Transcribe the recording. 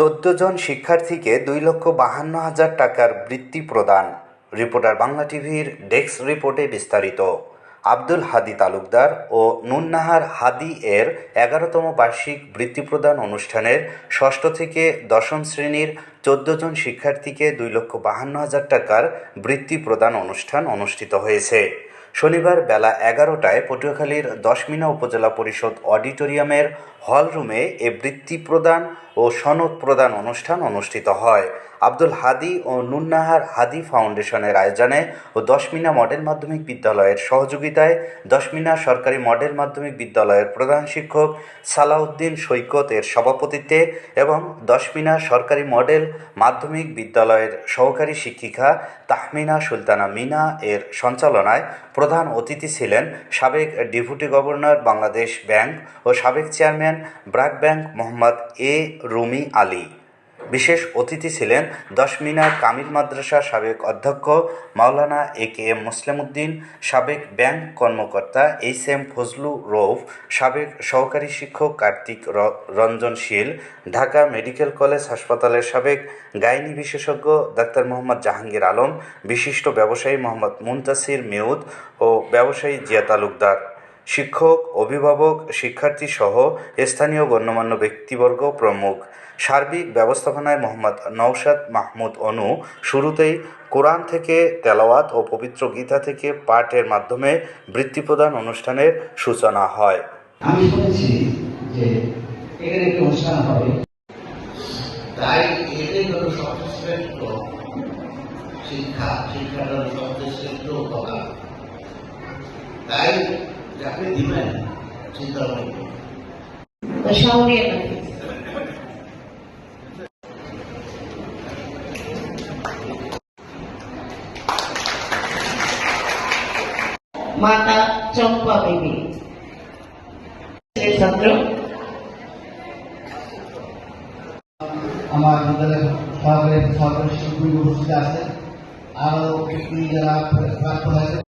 চোদ্দ জন শিক্ষার্থীকে দুই লক্ষ বাহান্ন হাজার টাকার বৃত্তি প্রদান। রিপোর্টার বাংলা টিভির ডেস্ক রিপোর্টে বিস্তারিত। আব্দুল হাদি তালুকদার ও নুন্নাহার হাদি এর এগারোতম বার্ষিক বৃত্তি প্রদান অনুষ্ঠানের ষষ্ঠ থেকে দশম শ্রেণির চোদ্দ জন শিক্ষার্থীকে দুই লক্ষ বাহান্ন হাজার টাকার বৃত্তি প্রদান অনুষ্ঠান অনুষ্ঠিত হয়েছে। শনিবার বেলা এগারোটায় পটুয়াখালীর দশমিনা উপজেলা পরিষদ অডিটোরিয়ামের হল রুমে এ বৃত্তি প্রদান ও সনদ প্রদান অনুষ্ঠান অনুষ্ঠিত হয়। আব্দুল হাদি ও নুন্নাহার হাদি ফাউন্ডেশনের আয়োজনে ও দশমিনা মডেল মাধ্যমিক বিদ্যালয়ের সহযোগিতায় দশমিনা সরকারি মডেল মাধ্যমিক বিদ্যালয়ের প্রধান শিক্ষক সালাউদ্দিন সৈকত এর সভাপতিত্বে এবং দশমিনা সরকারি মডেল মাধ্যমিক বিদ্যালয়ের সহকারী শিক্ষিকা তাহমিনা সুলতানা মিনা এর সঞ্চালনায় প্রধান অতিথি ছিলেন সাবেক ডেপুটি গভর্নর বাংলাদেশ ব্যাংক ও সাবেক chairman BRAC bank Mohammad A Rumi Ali. বিশেষ অতিথি ছিলেন দশমিনা কামিল মাদ্রাসা সাবেক অধ্যক্ষ মাওলানা এ কে এম মুসলিম উদ্দিন সাবেক ব্যাংক কর্মকর্তা এইচ এম ফজলু রৌফ, সাবেক সহকারী শিক্ষক কার্তিক রঞ্জন শীল, ঢাকা মেডিকেল কলেজ হাসপাতালের সাবেক গাইনি বিশেষজ্ঞ ডাক্তার মোহাম্মদ জাহাঙ্গীর আলম, বিশিষ্ট ব্যবসায়ী মোহাম্মদ মুনতাসির মেউদ ও ব্যবসায়ী জিয়া তালুকদার শিক্ষক অভিভাবক শিক্ষার্থী সহ স্থানীয় গণ্যমান্য ব্যক্তিবর্গ প্রমুখ। সার্বিক ব্যবস্থাপনায় মোহাম্মদ নওশাদ মাহমুদ অনু শুরুতেই কোরআন থেকে তেলাওয়াত ও পবিত্র গীতা থেকে পাঠের মাধ্যমে বৃত্তি প্রদান অনুষ্ঠানের সূচনা হয়। আমি শুনেছি যে এখানে একটি অনুষ্ঠান হবে। তাই এটাই হলো সবচেয়ে শ্রেষ্ঠ শিক্ষা শিক্ষাটা হলো সবচেয়ে শ্রেষ্ঠ উপকার। তাই যাকে দিবেন চিন্তা করবেন শহরের মাতা চম্পা দেবী ছাত্র আমার বিদ্যালয়ের সহকারী সহকারী শিল্পী উপস্থিত আছে। আরও যারা প্রাপ্ত হয়েছে